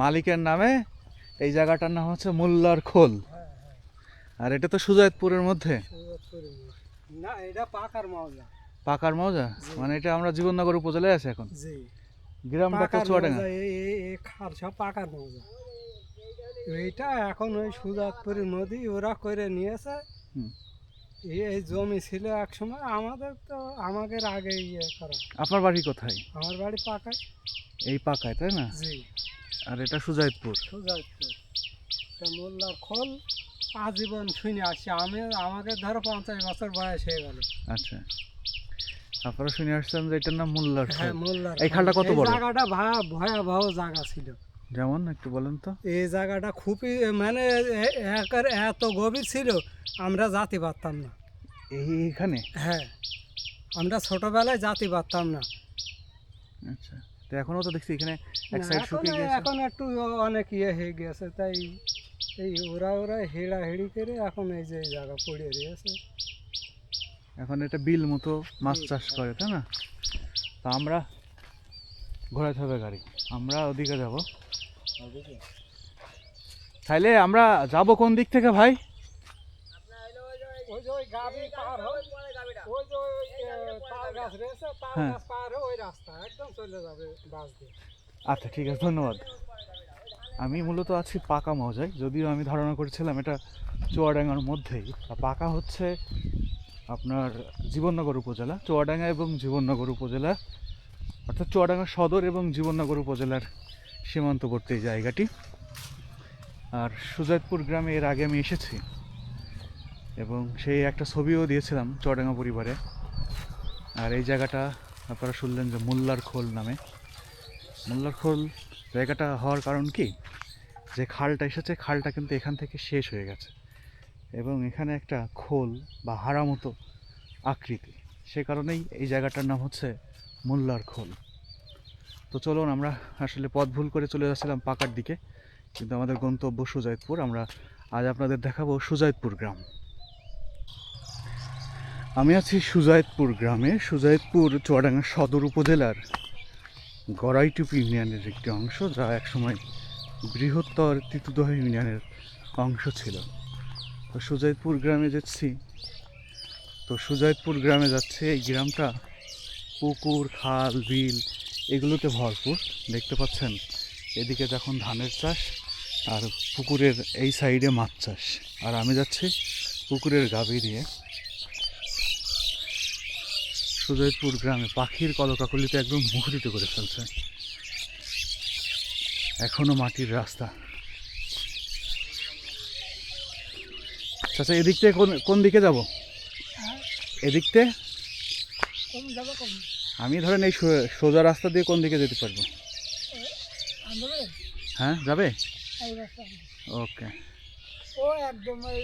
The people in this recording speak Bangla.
মালিকের নামে এই জায়গাটার নাম হচ্ছে মোল্লার খোল। আর এটা তো সুজায়তপুরের মধ্যে? না এটা পাকার মাওজা। পাকার মৌজা মানে এটা আমরা জীবননগর উপজেলায় আছে এখন। জি। গ্রামটা কচুয়াডাঙ্গা। এই সব পাকার মৌজা এইটা এখন ওই সুজাতপুরের নদী ওরা করে নিয়েছে। হুম। এই জমি ছিল এক সময় আমাদের তো আমাদের আগে ইয়ে করা। আপনার বাড়ি কোথায়? আমার বাড়ি পাকায়। এই পাকায় তাই না? জি। আর এটা সুজায়তপুর সুজাতপুর তা মোল্লার খোল আজীবন শুনে আসছি। আমি আমাকে ধরো পঞ্চাশ বছর বয়স হয়ে গেল। আচ্ছা। আপনারা শুনে আসছেন যে এটার নাম মোল্লার হ্যাঁ মোল্লার এই খালটা কত বড়? জায়গাটা ভয়া- ভয়াবহ জায়গা ছিল। যেমন একটু বলেন তো। এই জায়গাটা খুবই মানে একের এত গভীর ছিল আমরা জাতি পারতাম না। এইখানে? হ্যাঁ আমরা ছোটবেলায় জাতি পারতাম না। আচ্ছা তো এখনও তো দেখছি এখানে এক সাইড এখন শুকিয়ে গেছে। এখন একটু অনেক ইয়ে হয়ে গেছে তাই এই ওরা ওরা হেড়া হেড়ি করে এখন এই যে জায়গা পড়ে রয়েছে এখন এটা বিল মতো মাছ চাষ করে তাই না? তা আমরা ঘোরাতে হবে গাড়ি। আমরা ওদিকে যাব। তাইলে আমরা যাব কোন দিক থেকে ভাই? ওই যে ওই গাবি পার ওই যে ওই এ, তাল গাছ রয়েছে তাল। গাছ পার ওই রাস্তা একদম চলে যাবে বাস দিয়ে। আচ্ছা ঠিক আছে ধন্যবাদ। আমি মূলত আছি পাকা মৌজায় যদিও আমি ধারণা করেছিলাম এটা চুয়াডাঙ্গার মধ্যেই। পাকা হচ্ছে আপনার জীবননগর উপজেলা চুয়াডাঙ্গা এবং জীবননগর উপজেলা। অর্থাৎ চুয়াডাঙ্গা সদর এবং জীবননগর উপজেলার সীমান্তবর্তী জায়গাটি। আর সুজাতপুর গ্রামে এর আগে আমি এসেছি এবং সেই একটা ছবিও দিয়েছিলাম চুয়াডাঙ্গা পরিবারে। আর এই জায়গাটা আপনারা শুনলেন যে মোল্লার খোল নামে। মোল্লার খোল জায়গাটা হওয়ার কারণ কি? যে খালটা এসেছে, খালটা কিন্তু এখান থেকে শেষ হয়ে গেছে এবং এখানে একটা খোল বা হারা মতো আকৃতি। সে কারণেই এই জায়গাটার নাম হচ্ছে মোল্লার খোল। তো চলুন, আমরা আসলে পথ ভুল করে চলে যাচ্ছিলাম পাকার দিকে, কিন্তু আমাদের গন্তব্য সুজাইতপুর আমরা আজ আপনাদের দেখাবো সুজাইতপুর গ্রাম। আমি আছি সুজাইতপুর গ্রামে সুজাইতপুর চুয়াডাঙ্গা সদর উপজেলার গড়াইটুপি ইউনিয়নের একটি অংশ, যা একসময় বৃহত্তর তিতুদহ ইউনিয়নের অংশ ছিল। তো সুজাইতপুর গ্রামে যাচ্ছি। তো সুজাইতপুর গ্রামে যাচ্ছে এই গ্রামটা পুকুর খাল বিল এগুলোতে ভরপুর দেখতে পাচ্ছেন? এদিকে যখন ধানের চাষ আর পুকুরের এই সাইডে মাছ চাষ। আর আমি যাচ্ছি পুকুরের গাবি দিয়ে। সুজয়পুর গ্রামে পাখির কলকাকলিতে একদম মুখরিত করে ফেলছে। এখনও মাটির রাস্তা। আচ্ছা এদিক থেকে কোন কোন দিকে যাব? এদিক থেকে? কম যাবে কম আমি ধরেন এই সোজা রাস্তা দিয়ে কোন দিকে যেতে পারব? হ্যাঁ যাবে? ওকে। ও একদম ওই